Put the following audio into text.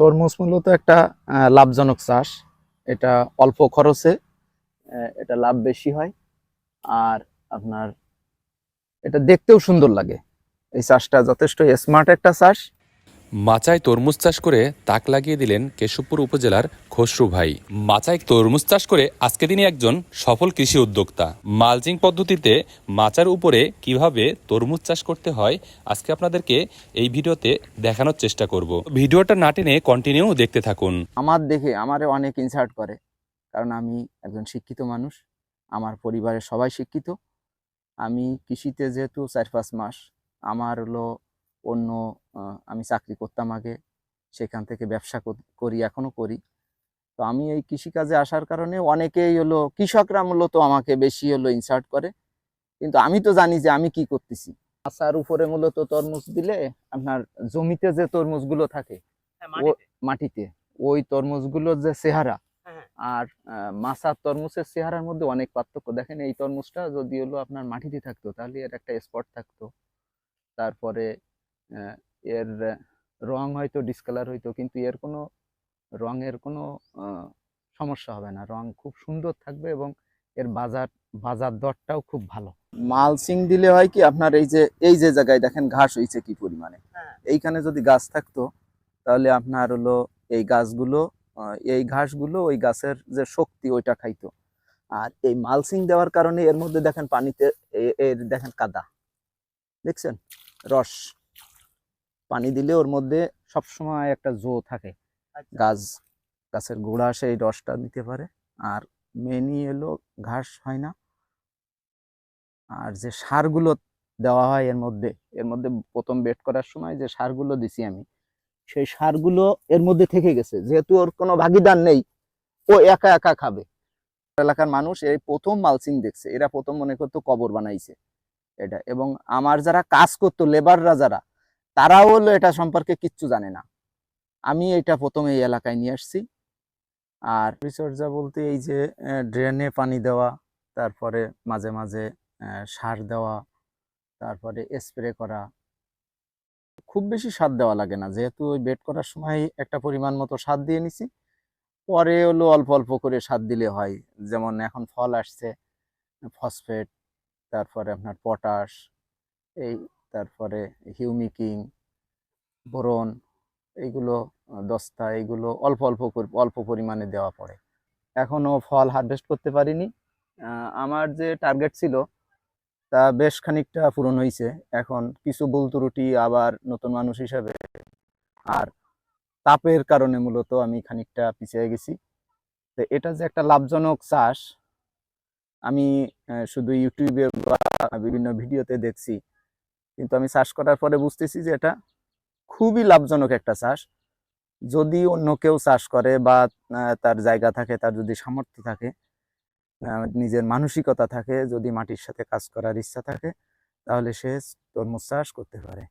তরমুজ মূলত একটা লাভজনক চাষ। এটা অল্প খরচে এটা লাভ বেশি হয়। আর আপনার, এটা দেখতেও সুন্দর লাগে। এই চাষটা যথেষ্ট স্মার্ট একটা চাষ। মাচায় তরমুজ চাষ করে তাক লাগিয়ে দিলেন কেশবপুর উপজেলার খসরু ভাই। মাচায় তরমুজ চাষ করে আজকে তিনি একজন সফল কৃষি উদ্যোক্তা। মালচিং পদ্ধতিতে মাচার উপরে কীভাবে তরমুজ চাষ করতে হয়, আজকে আপনাদেরকে এই ভিডিওতে দেখানোর চেষ্টা করব। ভিডিওটা না টেনে কন্টিনিউ দেখতে থাকুন। আমার দেখে আমারে অনেক ইনসার্ট করে, কারণ আমি একজন শিক্ষিত মানুষ, আমার পরিবারের সবাই শিক্ষিত। আমি কৃষিতে যেহেতু চার পাঁচ মাস, আমার হলো অন্য আমি চাকরি করতাম আগে সেখান থেকে ব্যবসা কর- এখনও করি। তো আমি এই কৃষিকাজে আসার কারণে অনেকেই হলো কৃষকরা মূলত আমাকে বেশি হলো ইনসার্ট করে। কিন্তু আমি তো জানি যে আমি কি করতেছি। আচার উপরে মূলত তরমুজ দিলে আপনার জমিতে যে তরমুজগুলো থাকে ও- মাটিতে ওই তরমুজগুলোর যে চেহারা হ্যাঁ। আর আহ, মাছার তরমুজের চেহারার মধ্যে অনেক পার্থক্য। দেখেন এই তরমুজটা যদি হলো আপনার মাটিতে থাকতো তাহলে এর একটা স্পট থাকতো। তারপরে এর রং হয়তো ডিসকালার হইতো কিন্তু এর কোনো রঙের কোনো আহ, সমস্যা হবে না। রং খুব সুন্দর থাকবে এবং এর বাজার বাজার দরটাও খুব ভালো। মালসিং দিলে হয় কি আপনার এই যে এই যে জায়গায় দেখেন ঘাস হয়েছে কি পরিমাণে? হ্যাঁ। এইখানে যদি গাছ থাকতো তাহলে আপনার হলো এই গাছগুলো এই ঘাসগুলো ওই গাছের যে শক্তি ওইটা খাইতো। আর এই মালসিং দেওয়ার কারণে এর মধ্যে দেখেন পানিতে এ- এর দেখেন কাদা। দেখছেন? রস। পানি দিলে ওর মধ্যে সবসময় একটা জো থাকে। আচ্ছা। গাছ গাছের গোড়া সেই রসটা নিতে পারে। আর মেনই এলো ঘাস হয় না। আর যে সারগুলো দেওয়া হয় এর মধ্যে এর মধ্যে প্রথম বেড করার সময় যে সারগুলো দিছি আমি সেই সারগুলো এর মধ্যে থেকে গেছে। যেহেতু ওর কোনো ভাগিদার নেই ও একা একা খাবে। এলাকার মানুষ এই প্রথম মালসিং দেখছে। এরা প্রথম মনে করতো কবর বানাইছে। এটা এবং আমার যারা কাজ করতো লেবাররা যারা তারাও হলো এটা সম্পর্কে কিচ্ছু জানে না। আমি এটা প্রথম এই এলাকায় নিয়ে আসছি। আর পরিচর্যা বলতে এই যে ড্রেনে পানি দেওয়া, তারপরে মাঝে মাঝে সার দেওয়া, তারপরে স্প্রে করা। খুব বেশি সার দেওয়া লাগে না। যেহেতু ওই বেড করার সময় একটা পরিমাণ মতো সার দিয়ে নিছি। পরে হলো অল্প অল্প করে সার দিলে হয়। যেমন এখন ফল আসছে ফসফেট তারপরে আপনার পটাশ এই তারপরে হিউমিকিং, বোরন এইগুলো দস্তা এইগুলো অল্প অল্প অল্প পরিমাণে দেওয়া পড়ে। এখনও ফল হারভেস্ট করতে পারিনি। আমার যে টার্গেট ছিল, তা বেশ খানিকটা পূরণ হয়েছে এখন কিছু ভুল ত্রুটি আবার নতুন মানুষ হিসাবে আর তাপের কারণে মূলত আমি খানিকটা পিছিয়ে গেছি। তো এটা যে একটা লাভজনক চাষ, আমি শুধু ইউটিউবে বা বিভিন্ন ভিডিওতে দেখছি কিন্তু আমি চাষ করার পরে বুঝতেছি যে এটা খুবই লাভজনক একটা চাষ যদি অন্য কেউ চাষ করে বা তার জায়গা থাকে, তার যদি সামর্থ্য থাকে নিজের মানসিকতা থাকে, যদি মাটির সাথে কাজ করার ইচ্ছা থাকে, তাহলে সে তরমুজ চাষ করতে পারে।